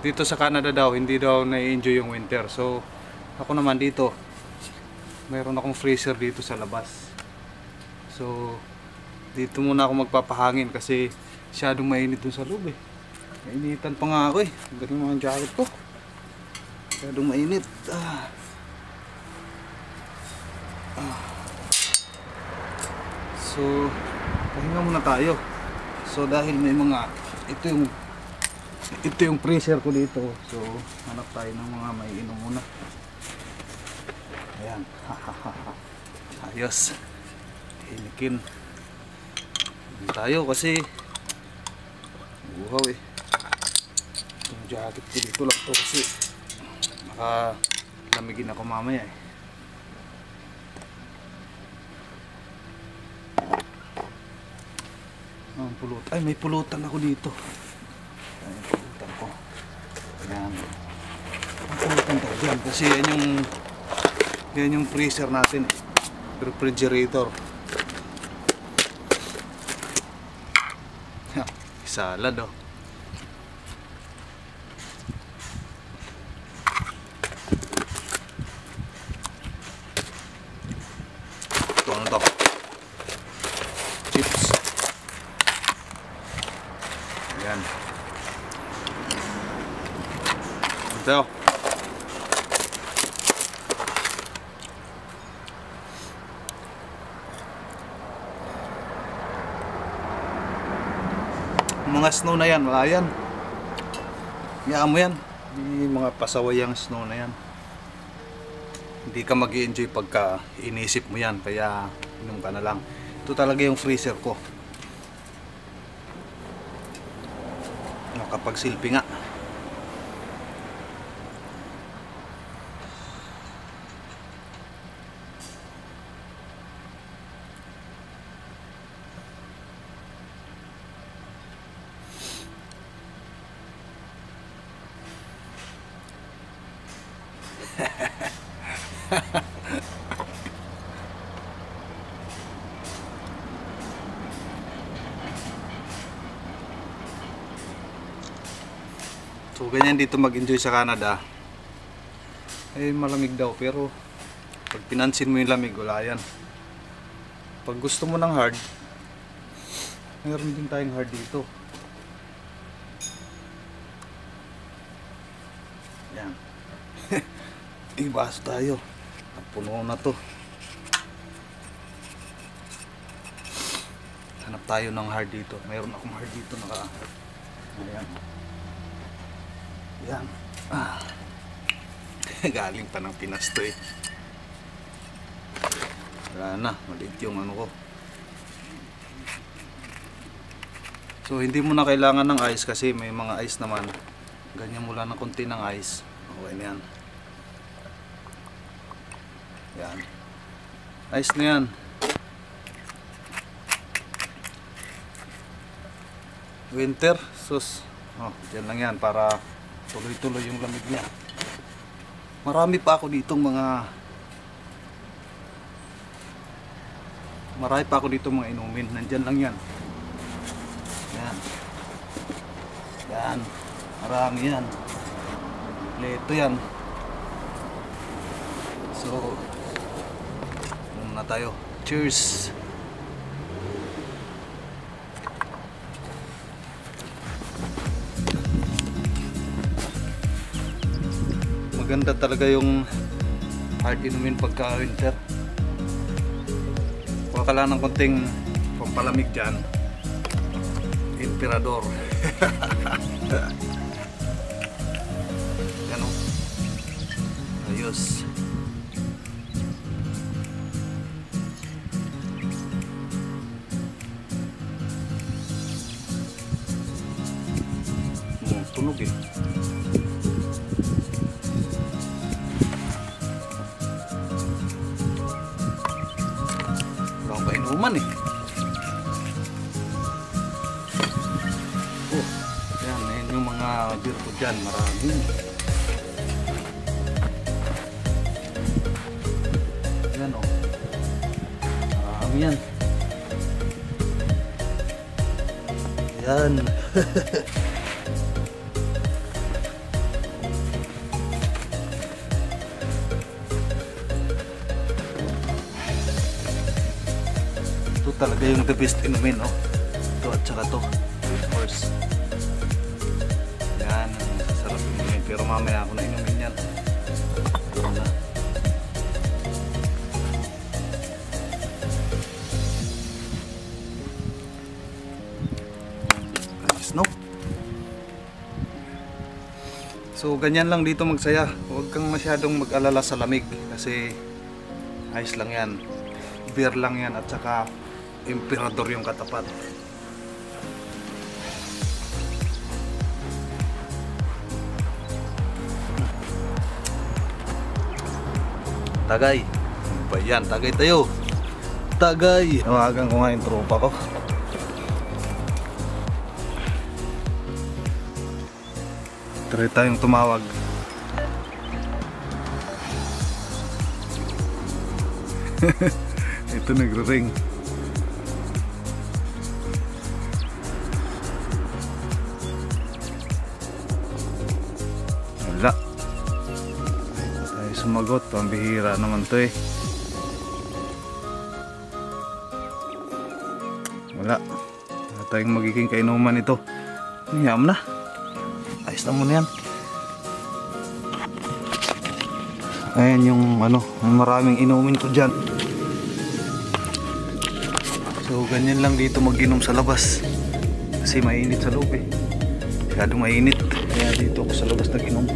Dito sa Canada daw, hindi daw na-enjoy yung winter. So, ako naman dito, mayroon akong freezer dito sa labas. So, dito muna ako magpapahangin kasi masyadong mainit dun sa loob eh. Mainitan pa nga ako eh. Galing mga jacket ko. Masyadong mainit. Ah. Ah. So, pahinga muna tayo. So, dahil may mga, ito yung, ito yung freezer ko dito. So, hanap tayo ng mga may inom muna. Ayan. Ayos. Hinikin. Tayo kasi buhaw eh. Yung jacket ko dito lang to kasi baka lamigin ako mamaya eh. Ang pulot. Ay, may pulutan ako dito. Ay, may pulutan ko. Pulutan ko dyan kasi yan yung yan yung freezer natin. Refrigerator. Ha, Salad oh. Ito ano? Chips. Ayan. Ito. mga snow na yan, wala yan. Hayaan mo yan. Hindi mga pasawayang snow na yan. Hindi ka mag enjoy pagka inisip mo yan. Kaya inom ka na lang. Ito talaga yung freezer ko. Nakapagsilpi nga. So ganyan dito mag-enjoy sa Canada. Eh malamig daw pero pag pinansin mo yung lamig wala yan. Pag gusto mo ng hard, meron din tayong hard dito. Yan. Ibas tayo. Puno na to. Hanap tayo ng hard dito. Mayroon akong hard dito naka Ayan. Yan. Ah. Galing pa ng Pinas to eh. Wala na. Maliit yung ano ko. So hindi mo na kailangan ng ice kasi may mga ice naman. Ganyan mo lang ng konti ng ice. Okay na yan. Yan. Ice na yan. Winter. Sus. Oh, dyan lang yan para tuloy-tuloy yung lamig niya. Marami pa ako ditong mga Marami pa ako dito mga inumin. Nandyan lang yan. Yan. Yan. Marami yan. Leto yan. So, tayo. Cheers! Maganda talaga yung hard inumin pagka winter. Kuha ka ng konting pampalamig dyan. Emperador. Yan o. Ayos. Hmm, eh. Wala akong kainuman eh. Oh, mga beer ko dyan, marami. Yan oh. Marami yan. Yan. talaga yung the best inumin, no? Ito at saka to. Of course. Yan, sarap inumin. Pero mamaya ako na inumin yan. Ito na. Ayos, no? So, ganyan lang dito magsaya. Huwag kang masyadong mag-alala sa lamig kasi ayos lang yan. Beer lang yan at saka emperador yung katapat. Tagay. Ba yan? Tagay tayo. Tagay. Tawagan ko nga yung tropa ko. Try tayong tumawag. Ito nagre-ring. Sumagot. Pambihira naman to eh. Wala. Wala tayong magiging kainuman ito. Niyam na. Ayos na muna yan. Ayan yung ano, maraming inumin ko dyan. So ganyan lang dito mag-inom sa labas. Kasi mainit sa loob eh. Masyadong mainit. Kaya dito ako sa labas nag-inom.